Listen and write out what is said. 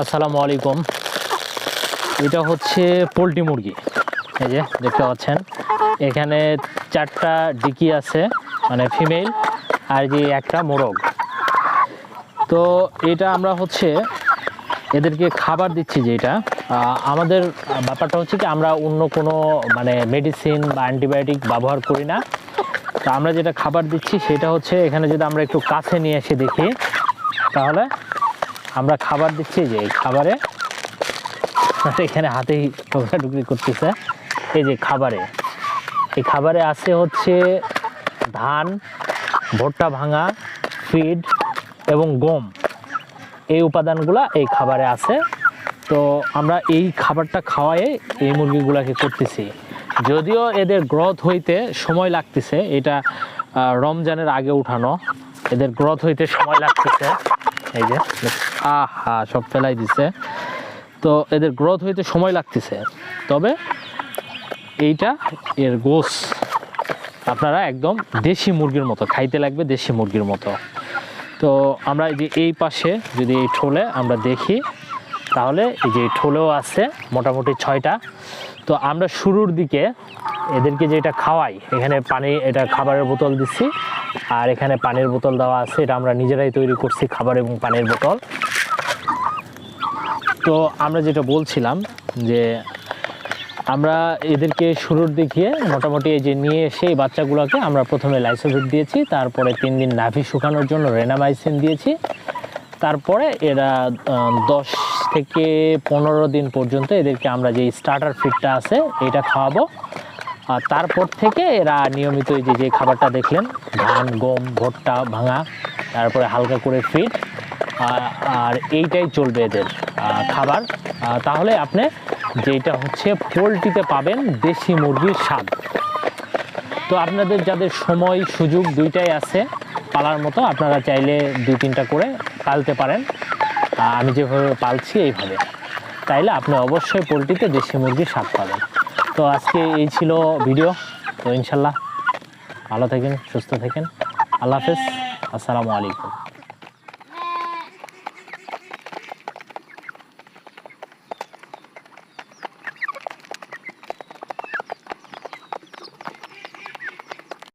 আসসালামু আলাইকুম। এটা হচ্ছে পোলট্রি মুরগি। এই যে, দেখতে পাচ্ছেন। এখানে চারটা ডিকি আছে মানে ফিমেল, আর যে একটা মোরগ। তো এটা আমরা হচ্ছে এদেরকে খাবার দিচ্ছি যেটা আমাদের ব্যাপারটা হচ্ছে কি, আমরা অন্য কোনো মানে মেডিসিন বা অ্যান্টিবায়োটিক ব্যবহার করি না। তো আমরা যেটা খাবার দিচ্ছি, সেটা হচ্ছে এখানে যদি আমরা একটু কাছে নিয়ে এসে দেখি, তাহলে আমরা খাবার দিচ্ছি যে এই খাবারে। এখানে হাতেই ঢুকরি করতেছে। এই যে খাবারে। এই খাবারে আছে হচ্ছে ধান, ভুট্টা ভাঙা, ফিড এবং গম। এই উপাদানগুলা এই খাবারে আছে। তো আমরা এই খাবারটা খাওয়াই এই মুরগিগুলাকে করতেছি। যদিও এদের গ্রোথ হইতে সময় লাগতেছে। এটা রমজানের আগে উঠানো। এদের গ্রথ হইতে সময় লাগতেছে। এই যে, আহা, সব ফেলাই দিছে। তো এদের গ্রোথ হইতে সময় লাগতেছে। তবে এইটা এর গোস। আপনারা একদম দেশি মুরগির মতো, খাইতে লাগবে দেশি মুরগির মতো। তো আমরা এই যে এই পাশে যদি এই ঠোলে আমরা দেখি, তাহলে এই যে ঠোলেও আছে মোটামুটি ছয়টা। তো আমরা শুরুর দিকে এদেরকে যেটা খাওয়াই, এখানে পানি, এটা খাবারের বোতল দিচ্ছি আর এখানে পানির বোতল দেওয়া আছে, এটা আমরা নিজেরাই তৈরি করছি খাবার এবং পানির বোতল। তো আমরা যেটা বলছিলাম যে আমরা এদেরকে শুরুর দিকে মোটামুটি এই যে নিয়ে এসে এই বাচ্চাগুলোকে আমরা প্রথমে লাইসোভিট দিয়েছি, তারপরে তিন দিন নাভি শুকানোর জন্য রেনামাইসিন দিয়েছি, তারপরে এরা দশ থেকে পনেরো দিন পর্যন্ত এদেরকে আমরা যে স্টার্টার ফিডটা আছে, এটা খাওয়াবো। আর তারপর থেকে এরা নিয়মিত যে যে খাবারটা দেখলেন, ধান, গম, ভুট্টা, ভাঙা, তারপরে হালকা করে ফিড আর এইটাই চলবে এদের খাবার। তাহলে আপনি যেটা হচ্ছে পোলট্রিতে পাবেন দেশি মুরগির স্বাদ। তো আপনাদের যাদের সময়, সুযোগ দুইটাই আছে, পালার মতো, আপনারা চাইলে দুই তিনটা করে পালতে পারেন। আমি যেভাবে পালছি, এইভাবে। তাইলে আপনি অবশ্যই পোলট্রিতে দেশি মুরগির স্বাদ পাবেন। তো আজকে এই ছিল ভিডিও। তো ইনশাল্লাহ ভালো থাকেন, সুস্থ থাকেন। আল্লাহ হাফেজ। আসসালামু আলাইকুম।